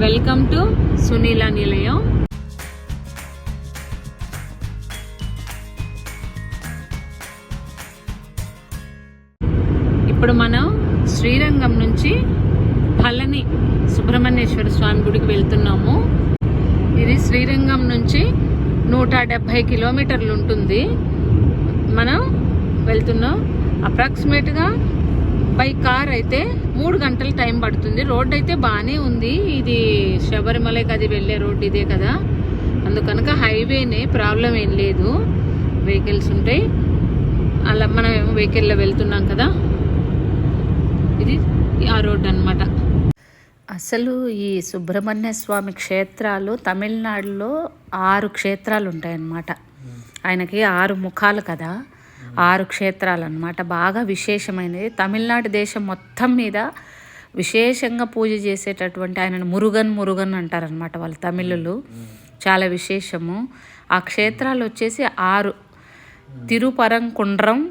Welcome to Sunila నిలయం. ఇప్పుడు మనం శ్రీరంగం నుంచి పళని సుబ్రహ్మణ్యేశ్వర స్వామి గుడికి వెళ్తున్నాము. ఇది శ్రీరంగం నుంచి నూట డెబ్భై కిలోమీటర్లు ఉంటుంది. మనం వెళ్తున్నాం. అప్రాక్సిమేట్గా బై కార్ అయితే మూడు గంటల టైం పడుతుంది. రోడ్ అయితే బాగానే ఉంది. ఇది శబరిమలకి అది వెళ్ళే రోడ్ ఇదే కదా. అందుకనుక హైవేనే ప్రాబ్లం ఏం లేదు. వెహికల్స్ ఉంటాయి. అలా మనం ఏమో వెహికల్లో వెళ్తున్నాం కదా. ఇది ఆ రోడ్ అన్నమాట. అసలు ఈ సుబ్రహ్మణ్య స్వామి క్షేత్రాలు తమిళనాడులో ఆరు క్షేత్రాలు ఉంటాయన్నమాట. ఆయనకి ఆరు ముఖాలు కదా. ఆరు క్షేత్రాలు అన్నమాట బాగా విశేషమైనది. తమిళనాడు దేశం మొత్తం మీద విశేషంగా పూజ చేసేటటువంటి ఆయనను మురుగన్ మురుగన్ అంటారనమాట వాళ్ళు తమిళులు. చాలా విశేషము. ఆ క్షేత్రాలు వచ్చేసి ఆరు. తిరుపరంకుండ్రం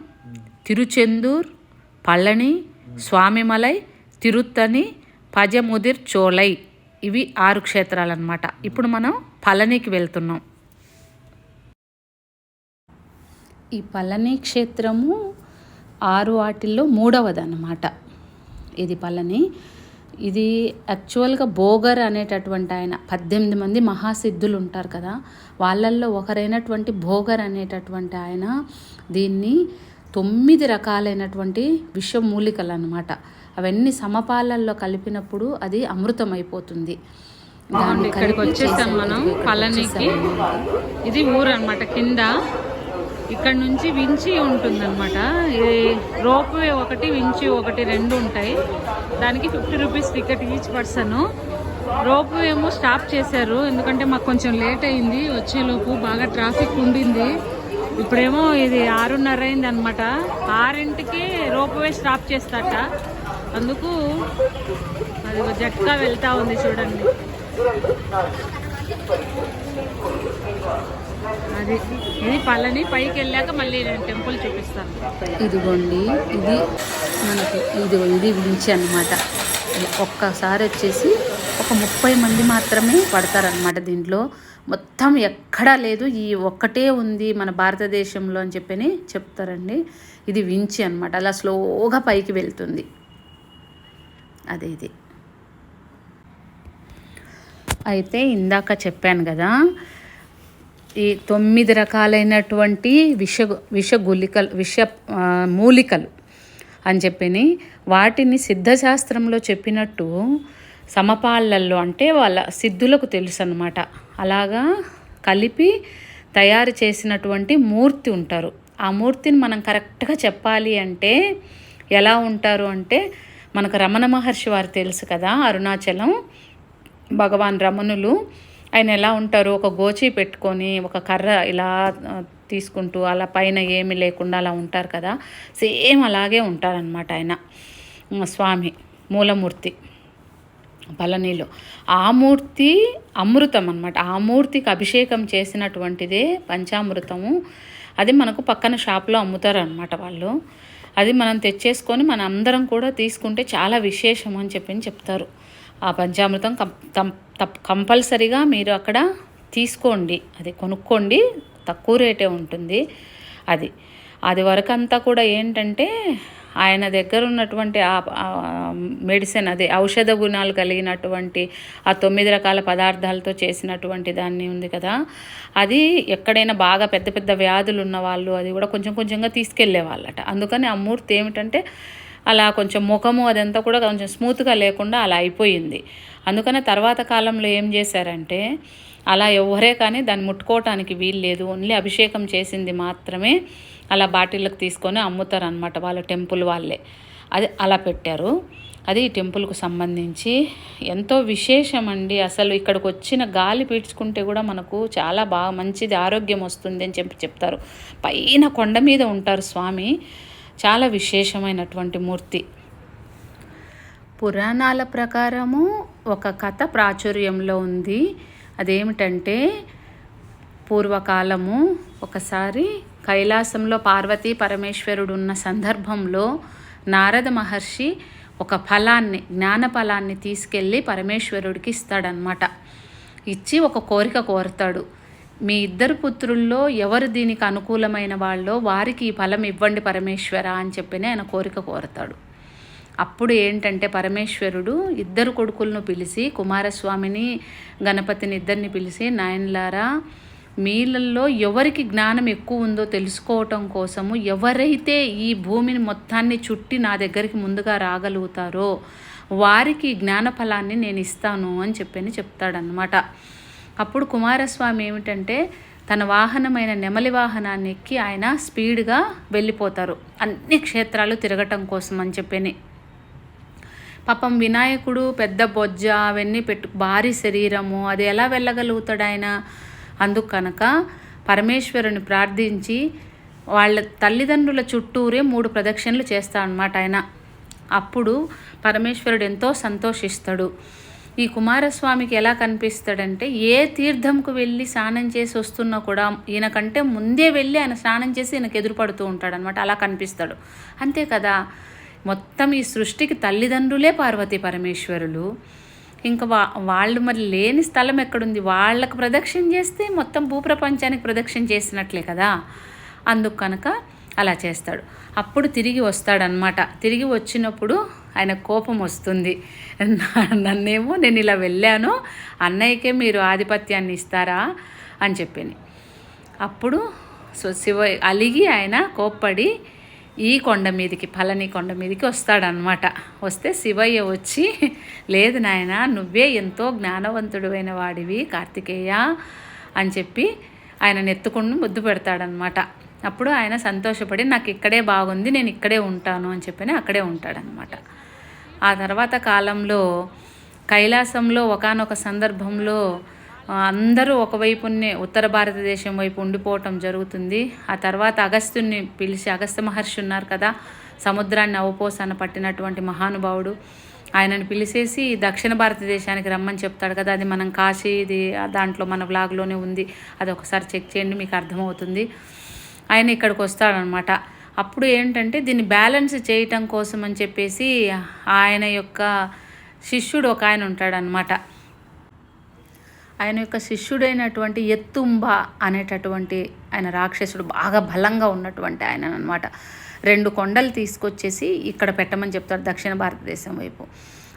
తిరుచెందూర్ పళని స్వామిమలై తిరుత్తని పజముదిర్ చోలై. ఇవి ఆరు క్షేత్రాలు అనమాట ఇప్పుడు మనం పళనికి వెళ్తున్నాం. ఈ పళని క్షేత్రము ఆరు వాటిల్లో మూడవది అన్నమాట ఇది పళని. ఇది యాక్చువల్గా భోగర్ అనేటటువంటి ఆయన పద్దెనిమిది మంది మహాసిద్ధులు ఉంటారు కదా వాళ్ళల్లో ఒకరైనటువంటి భోగర్ అనేటటువంటి ఆయన దీన్ని తొమ్మిది రకాలైనటువంటి విషమూలికలు అన్నమాట అవన్నీ సమపాలల్లో కలిపినప్పుడు అది అమృతం అయిపోతుంది ఇక్కడికి వచ్చేసాం చేసే- మనం పళనికి. ఇది ఊరు అన్నమాట కింద ఇక్కడ నుంచి వించి ఉంటుందన్నమాట. ఇది రోప్ వే ఒకటి వించి ఒకటి రెండు ఉంటాయి. దానికి fifty rupees ticket each person. Rope ఏమో స్టాప్ చేశారు. ఎందుకంటే మాకు కొంచెం లేట్ అయింది. వచ్చేలోపు బాగా ట్రాఫిక్ ఉండింది. ఇప్పుడేమో ఇది ఆరున్నర అయింది అనమాట ఆరింటికి రోప్ వే స్టాప్ చేస్తాట. అందుకు అది జట్కా వెళ్తా ఉంది చూడండి. అది. ఇది పళ్ళని పైకి వెళ్ళాక మళ్ళీ నేను టెంపుల్ చూపిస్తాను. ఇదిగోండి ఇది మనకి ఇది ఇది వించి అనమాట ఒక్కసారి వచ్చేసి ఒక ముప్పై మంది మాత్రమే పడతారనమాట దీంట్లో. మొత్తం ఎక్కడా లేదు ఈ ఒక్కటే ఉంది మన భారతదేశంలో అని చెప్పని చెప్తారండి. ఇది వించి అనమాట అలా స్లోగా పైకి వెళ్తుంది. అదే ఇది. అయితే ఇందాక చెప్పాను కదా ఈ తొమ్మిది రకాలైనటువంటి విష విష గుళికలు విష మూలికలు అని చెప్పి వాటిని సిద్ధశాస్త్రంలో చెప్పినట్టు సమపాళ్ళల్లో అంటే వాళ్ళ సిద్ధులకు తెలుసు అనమాట అలాగా కలిపి తయారు చేసినటువంటి మూర్తి ఉంటారు. ఆ మూర్తిని మనం కరెక్ట్గా చెప్పాలి అంటే ఎలా ఉంటారు అంటే మనకు రమణ మహర్షి వారు తెలుసు కదా అరుణాచలం భగవాన్ రమణులు ఆయన ఎలా ఉంటారు? ఒక గోచి పెట్టుకొని ఒక కర్ర ఇలా తీసుకుంటూ అలా పైన ఏమీ లేకుండా అలా ఉంటారు కదా? సేమ్ అలాగే ఉంటారనమాట ఆయన. స్వామి మూలమూర్తి పళనిలో. ఆ మూర్తి అమృతం అనమాట ఆ మూర్తికి అభిషేకం చేసినటువంటిదే పంచామృతము. అది మనకు పక్కన షాప్లో అమ్ముతారు అనమాట వాళ్ళు. అది మనం తెచ్చేసుకొని మన అందరం కూడా తీసుకుంటే చాలా విశేషం అని చెప్పి చెప్తారు. ఆ పంచామృతం కం తం- తప్ కంపల్సరీగా మీరు అక్కడ తీసుకోండి. అది కొనుక్కోండి. తక్కువ రేటే ఉంటుంది అది. అది వరకు అంతా కూడా ఏంటంటే ఆయన దగ్గర ఉన్నటువంటి ఆ ఆ మెడిసిన్ అదే ఔషధ గుణాలు కలిగినటువంటి ఆ తొమ్మిది రకాల పదార్థాలతో చేసినటువంటి దాన్ని ఉంది కదా. అది ఎక్కడైనా బాగా పెద్ద పెద్ద వ్యాధులు ఉన్న వాళ్ళు అది కూడా కొంచెం కొంచెంగా తీసుకెళ్ళే వాళ్ళట అందుకని ఆ మూర్తి ఏమిటంటే అలా కొంచెం ముఖము అదంతా కూడా కొంచెం స్మూత్గా లేకుండా అలా అయిపోయింది. అందుకనే తర్వాత కాలంలో ఏం చేశారంటే అలా ఎవరే కానీ దాన్ని ముట్టుకోవటానికి వీలు లేదు. ఓన్లీ అభిషేకం చేసింది మాత్రమే అలా బాటిళ్ళకి తీసుకొని అమ్ముతారు అనమాట వాళ్ళ టెంపుల్ వాళ్ళే. అది అలా పెట్టారు. అది ఈ టెంపుల్కు సంబంధించి ఎంతో విశేషం అండి అసలు ఇక్కడికి వచ్చిన గాలి పీల్చుకుంటే కూడా మనకు చాలా బాగా మంచిది ఆరోగ్యం వస్తుంది అని చెప్పి చెప్తారు. పైన కొండ మీద ఉంటారు స్వామి. చాలా విశేషమైనటువంటి మూర్తి. పురాణాల ప్రకారము ఒక కథ ప్రాచుర్యంలో ఉంది. అదేమిటంటే పూర్వకాలము ఒకసారి కైలాసంలో పార్వతీ పరమేశ్వరుడు ఉన్న సందర్భంలో నారద మహర్షి ఒక ఫలాన్ని జ్ఞాన ఫలాన్ని తీసుకెళ్ళి పరమేశ్వరుడికి ఇస్తాడనమాట ఇచ్చి ఒక కోరిక కోరతాడు. మీ ఇద్దరు పుత్రుల్లో ఎవరు దీనికి అనుకూలమైన వాళ్ళో వారికి ఈ ఫలం ఇవ్వండి పరమేశ్వర అని చెప్పిన ఆయన కోరిక కోరతాడు. అప్పుడు ఏంటంటే పరమేశ్వరుడు ఇద్దరు కొడుకులను పిలిచి కుమారస్వామిని గణపతిని ఇద్దరిని పిలిచి నాయనలారా మీలల్లో ఎవరికి జ్ఞానం ఎక్కువ ఉందో తెలుసుకోవటం కోసము ఎవరైతే ఈ భూమిని మొత్తాన్ని చుట్టి నా దగ్గరికి ముందుగా రాగలుగుతారో వారికి జ్ఞాన ఫలాన్ని నేను ఇస్తాను అని చెప్పని చెప్తాడనమాట అప్పుడు కుమారస్వామి ఏమిటంటే తన వాహనమైన నెమలి వాహనాన్ని ఎక్కి ఆయన స్పీడ్గా వెళ్ళిపోతారు. అన్ని క్షేత్రాలు తిరగటం కోసం అని చెప్పని. పాపం వినాయకుడు పెద్ద బొజ్జ అవన్నీ పెట్టు భారీ శరీరము అది ఎలా వెళ్ళగలుగుతాడు ఆయన? అందుకు కనుక పరమేశ్వరుని ప్రార్థించి వాళ్ళ తల్లిదండ్రుల చుట్టూరే మూడు ప్రదక్షిణలు చేస్తాడనమాట ఆయన. అప్పుడు పరమేశ్వరుడు ఎంతో సంతోషిస్తాడు. ఈ కుమారస్వామికి ఎలా కనిపిస్తాడంటే ఏ తీర్థంకు వెళ్ళి స్నానం చేసి వస్తున్నా కూడా ఈయనకంటే ముందే వెళ్ళి ఆయన స్నానం చేసి ఈయనకు ఎదురుపడుతూ ఉంటాడనమాట అలా కనిపిస్తాడు. అంతే కదా? మొత్తం ఈ సృష్టికి తల్లిదండ్రులే పార్వతీ పరమేశ్వరులు. ఇంకా వా వాళ్ళు మరి లేని స్థలం ఎక్కడుంది? వాళ్ళకు ప్రదక్షిణ చేస్తే మొత్తం భూప్రపంచానికి ప్రదక్షిణ చేసినట్లే కదా? అందుకు కనుక అలా చేస్తాడు. అప్పుడు తిరిగి వస్తాడనమాట తిరిగి వచ్చినప్పుడు ఆయన కోపం వస్తుంది. నన్నేమో నేను ఇలా వెళ్ళాను అన్నయ్యకే మీరు ఆధిపత్యాన్ని ఇస్తారా అని చెప్పింది. అప్పుడు సో శివ అలిగి ఆయన కోప్పడి ఈ కొండ మీదకి పళని కొండ మీదకి వస్తాడనమాట వస్తే శివయ్య వచ్చి లేదు నాయన నువ్వే ఎంతో జ్ఞానవంతుడైన వాడివి కార్తికేయ అని చెప్పి ఆయన నెత్తుకుని ముద్దు పెడతాడనమాట అప్పుడు ఆయన సంతోషపడి నాకు ఇక్కడే బాగుంది నేను ఇక్కడే ఉంటాను అని చెప్పని అక్కడే ఉంటాడనమాట ఆ తర్వాత కాలంలో కైలాసంలో ఒకానొక సందర్భంలో అందరూ ఒకవైపునే ఉత్తర భారతదేశం వైపు ఉండిపోవటం జరుగుతుంది. ఆ తర్వాత అగస్త్యుని పిలిచి అగస్త్య మహర్షి ఉన్నారు కదా సముద్రాన్ని అవపోసాన పట్టినటువంటి మహానుభావుడు. ఆయనను పిలిచేసి దక్షిణ భారతదేశానికి రమ్మని చెప్తాడు కదా అది మనం కాశీ ఇది దాంట్లో మన బ్లాగ్లోనే ఉంది అది ఒకసారి చెక్ చేయండి మీకు అర్థమవుతుంది. ఆయన ఇక్కడికి వస్తాడనమాట అప్పుడు ఏంటంటే దీన్ని బ్యాలెన్స్ చేయటం కోసం అని చెప్పేసి ఆయన యొక్క శిష్యుడు ఒక ఆయన ఉంటాడనమాట ఆయన యొక్క శిష్యుడైనటువంటి ఎత్తుంబ అనేటటువంటి ఆయన రాక్షసుడు బాగా బలంగా ఉన్నటువంటి ఆయన అనమాట రెండు కొండలు తీసుకొచ్చేసి ఇక్కడ పెట్టమని చెప్తాడు దక్షిణ భారతదేశం వైపు.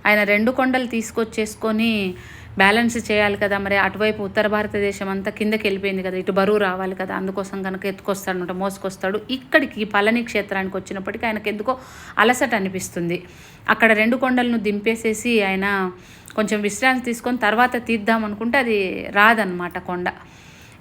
ఆయన రెండు కొండలు తీసుకొచ్చేసుకొని బ్యాలెన్స్ చేయాలి కదా. మరి అటువైపు ఉత్తర భారతదేశం అంతా కిందకి వెళ్ళిపోయింది కదా. ఇటు బరువు రావాలి కదా. అందుకోసం కనుక ఎత్తుకొస్తాడనమాట మోసుకొస్తాడు. ఇక్కడికి పళని క్షేత్రానికి వచ్చినప్పటికీ ఆయనకు ఎందుకో అలసట అనిపిస్తుంది. అక్కడ రెండు కొండలను దింపేసేసి ఆయన కొంచెం విశ్రాంతి తీసుకొని తర్వాత తీద్దాం అనుకుంటే అది రాదనమాట కొండ.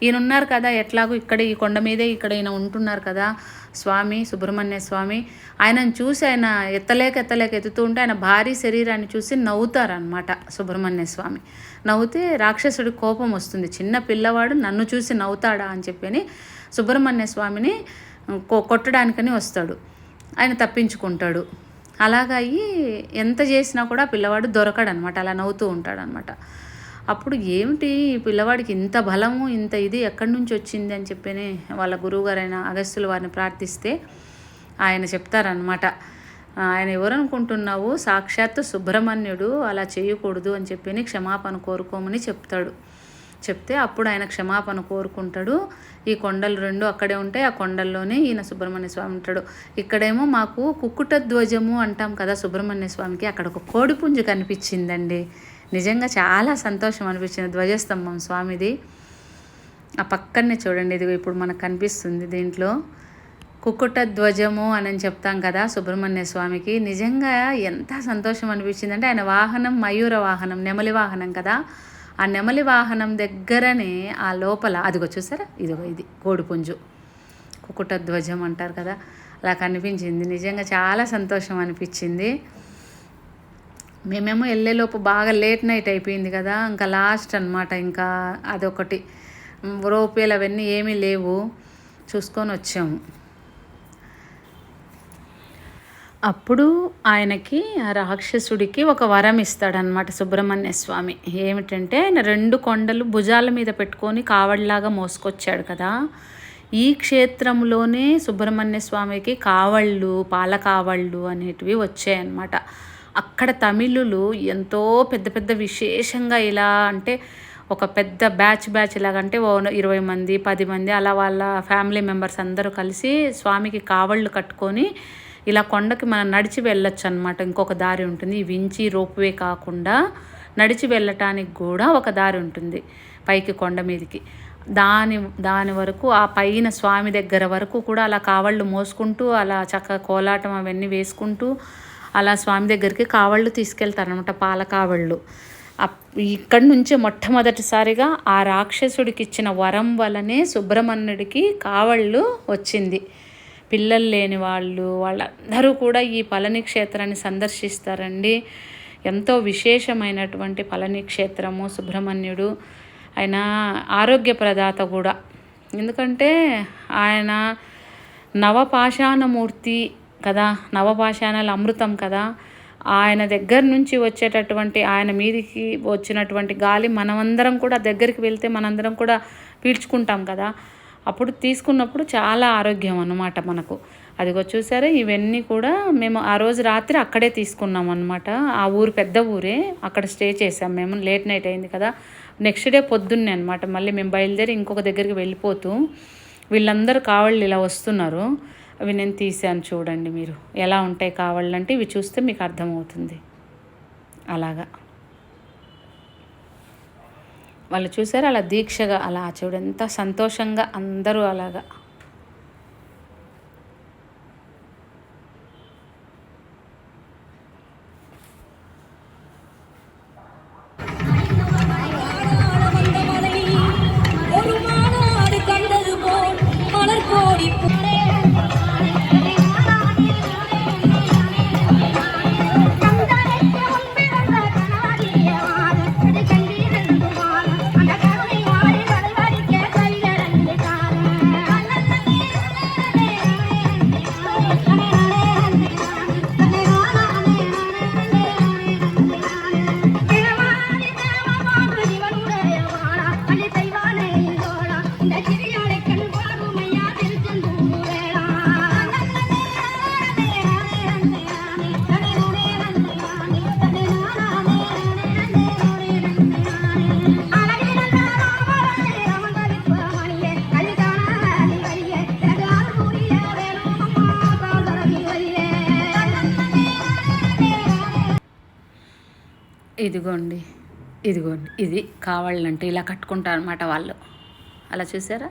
ఈయన ఉన్నారు కదా ఎట్లాగో ఇక్కడ ఈ కొండ మీదే ఇక్కడ ఈయన ఉంటున్నారు కదా. స్వామి సుబ్రహ్మణ్య స్వామి ఆయనను చూసి ఆయన ఎత్తలేక ఎత్తలేక ఎత్తుతూ ఉంటే ఆయన భారీ శరీరాన్ని చూసి నవ్వుతారనమాట సుబ్రహ్మణ్య స్వామి. నవ్వుతే రాక్షసుడి కోపం వస్తుంది. చిన్న పిల్లవాడు నన్ను చూసి నవ్వుతాడా అని చెప్పని సుబ్రహ్మణ్య స్వామిని కొ- కొట్టడానికని వస్తాడు. ఆయన తప్పించుకుంటాడు. అలాగ అయ్యి ఎంత చేసినా కూడా పిల్లవాడు దొరకడనమాట అలా నవ్వుతూ ఉంటాడు అనమాట అప్పుడు ఏమిటి ఈ పిల్లవాడికి ఇంత బలము ఇంత ఇది ఎక్కడి నుంచి వచ్చింది అని చెప్పని వాళ్ళ గురువుగారైన అగస్తులు వారిని ప్రార్థిస్తే ఆయన చెప్తారనమాట ఆయన ఎవరనుకుంటున్నావు? సాక్షాత్తు సుబ్రహ్మణ్యుడు అలా చేయకూడదు అని చెప్పి క్షమాపణ కోరుకోమని చెప్తాడు. చెప్తే అప్పుడు ఆయన క్షమాపణ కోరుకుంటాడు. ఈ కొండలు రెండు అక్కడే ఉంటాయి. ఆ కొండల్లోనే ఈయన సుబ్రహ్మణ్య స్వామి ఉంటాడు. ఇక్కడేమో మాకు కుక్కుట ధ్వజము అంటాం కదా సుబ్రహ్మణ్య స్వామికి. అక్కడ ఒక కోడిపుంజు కనిపించిందండి. నిజంగా చాలా సంతోషం అనిపించింది. ధ్వజస్తంభం స్వామిది. ఆ పక్కనే చూడండి ఇది ఇప్పుడు మనకు కనిపిస్తుంది దీంట్లో. కుక్కుట ధ్వజము అని చెప్తాం కదా సుబ్రహ్మణ్య స్వామికి. నిజంగా ఎంత సంతోషం అనిపించింది అంటే ఆయన వాహనం మయూర వాహనం నెమలి వాహనం కదా. ఆ నెమలి వాహనం దగ్గరనే ఆ లోపల అదిగో చూసారా? ఇదిగో ఇది కోడిపుంజు కుక్కుట ధ్వజం అంటారు కదా. అలా కనిపించింది. నిజంగా చాలా సంతోషం అనిపించింది. మేమేమో వెళ్ళేలోపు బాగా లేట్ నైట్ అయిపోయింది కదా ఇంకా లాస్ట్ అనమాట ఇంకా అదొకటి. రోపేలు అవన్నీ ఏమీ లేవు చూసుకొని వచ్చాము. అప్పుడు ఆయనకి ఆ రాక్షసుడికి ఒక వరం ఇస్తాడనమాట సుబ్రహ్మణ్య స్వామి. ఏమిటంటే ఆయన రెండు కొండలు భుజాల మీద పెట్టుకొని కావడిలాగా మోసుకొచ్చాడు కదా. ఈ క్షేత్రంలోనే సుబ్రహ్మణ్య స్వామికి కావళ్ళు పాల కావళ్ళు అనేటివి వచ్చాయన్నమాట. అక్కడ తమిళులు ఎంతో పెద్ద పెద్ద విశేషంగా ఇలా అంటే ఒక పెద్ద బ్యాచ్ బ్యాచ్ ఇలాగంటే ఓ ఇరవై మంది పది మంది అలా వాళ్ళ ఫ్యామిలీ మెంబర్స్ అందరూ కలిసి స్వామికి కావళ్ళు కట్టుకొని ఇలా కొండకి మనం నడిచి వెళ్ళొచ్చు అనమాట ఇంకొక దారి ఉంటుంది. వించి రోప్వే కాకుండా నడిచి వెళ్ళటానికి కూడా ఒక దారి ఉంటుంది పైకి కొండ మీదకి. దాని దాని వరకు ఆ పైన స్వామి దగ్గర వరకు కూడా అలా కావళ్ళు మోసుకుంటూ అలా చక్కగా కోలాటం అవన్నీ వేసుకుంటూ అలా స్వామి దగ్గరికి కావళ్ళు తీసుకెళ్తారనమాట పాల కావళ్ళు. అప్- ఇక్కడి నుంచే మొట్టమొదటిసారిగా ఆ రాక్షసుడికి ఇచ్చిన వరం వలనే సుబ్రహ్మణ్యుడికి కావళ్ళు వచ్చింది. పిల్లలు లేని వాళ్ళు వాళ్ళందరూ కూడా ఈ పళని క్షేత్రాన్ని సందర్శిస్తారండి. ఎంతో విశేషమైనటువంటి పళని క్షేత్రము సుబ్రహ్మణ్యుడు. ఆయన ఆరోగ్య ప్రదాత కూడా. ఎందుకంటే ఆయన నవపాషాణమూర్తి కదా? నవపాషాణాల అమృతం కదా? ఆయన దగ్గర నుంచి వచ్చేటటువంటి ఆయన మీదికి వచ్చినటువంటి గాలి మనమందరం కూడా దగ్గరికి వెళ్తే మనందరం కూడా పీల్చుకుంటాం కదా? అప్పుడు తీసుకున్నప్పుడు చాలా ఆరోగ్యం అన్నమాట మనకు. అదిగో చూసారా? ఇవన్నీ కూడా మేము ఆ రోజు రాత్రి అక్కడే తీసుకున్నాం అనమాట ఆ ఊరు పెద్ద ఊరే. అక్కడ స్టే చేసాం మేము. లేట్ నైట్ అయింది కదా? నెక్స్ట్ డే పొద్దున్నే అనమాట మళ్ళీ మేము బయలుదేరి ఇంకొక దగ్గరికి వెళ్ళిపోతూ వీళ్ళందరూ కావాళ్ళు ఇలా వస్తున్నారు. అవి నేను తీసాను చూడండి మీరు. ఎలా ఉంటాయి కావాలంటే ఇవి చూస్తే మీకు అర్థమవుతుంది. అలాగా. వాళ్ళు చూసారు? అలా దీక్షగా అలా చూడు ఎంత సంతోషంగా అందరూ అలాగా. ఇదిగోండి ఇదిగోండి. ఇది కావాలంటే ఇలా కట్టుకుంటారు అనమాట వాళ్ళు. అలా చూసారా?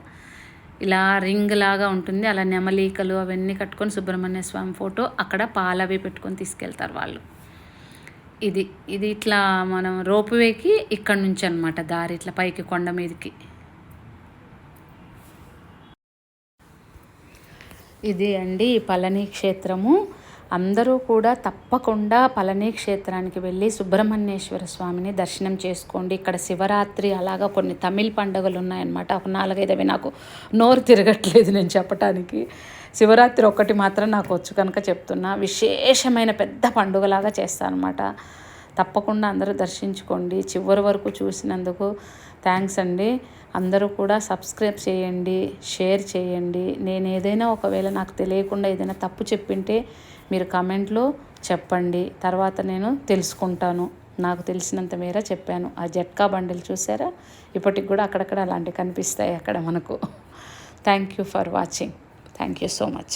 ఇలా రింగ్ లాగా ఉంటుంది. అలా నెమలీకలు అవన్నీ కట్టుకొని సుబ్రహ్మణ్య స్వామి ఫోటో అక్కడ పాలవి పెట్టుకొని తీసుకెళ్తారు వాళ్ళు. ఇది ఇది ఇట్లా మనం రోపువేకి ఇక్కడ నుంచి అనమాట దారి ఇట్లా పైకి కొండ మీదకి. ఇది అండి పళని క్షేత్రము. అందరూ కూడా తప్పకుండా పళని క్షేత్రానికి వెళ్ళి సుబ్రహ్మణ్యేశ్వర స్వామిని దర్శనం చేసుకోండి. ఇక్కడ శివరాత్రి అలాగా కొన్ని తమిళ్ పండుగలు ఉన్నాయన్నమాట. ఒక నాలుగైదవి నాకు నోరు తిరగట్లేదు నేను చెప్పటానికి. శివరాత్రి ఒక్కటి మాత్రం నాకు వచ్చు కనుక చెప్తున్నా. విశేషమైన పెద్ద పండుగలాగా చేస్తానమాట తప్పకుండా అందరూ దర్శించుకోండి. చివరి వరకు చూసినందుకు థ్యాంక్స్ అండి. అందరూ కూడా సబ్స్క్రైబ్ చేయండి షేర్ చేయండి. నేను ఏదైనా ఒకవేళ నాకు తెలియకుండా ఏదైనా తప్పు చెప్పింటే మీరు కమెంట్లో చెప్పండి. తర్వాత నేను తెలుసుకుంటాను. నాకు తెలిసినంత మేర చెప్పాను. ఆ జట్కా బండిలు చూసారా? ఇప్పటికి కూడా అక్కడక్కడ అలాంటివి కనిపిస్తాయి అక్కడ మనకు. Thank you for watching thank you so much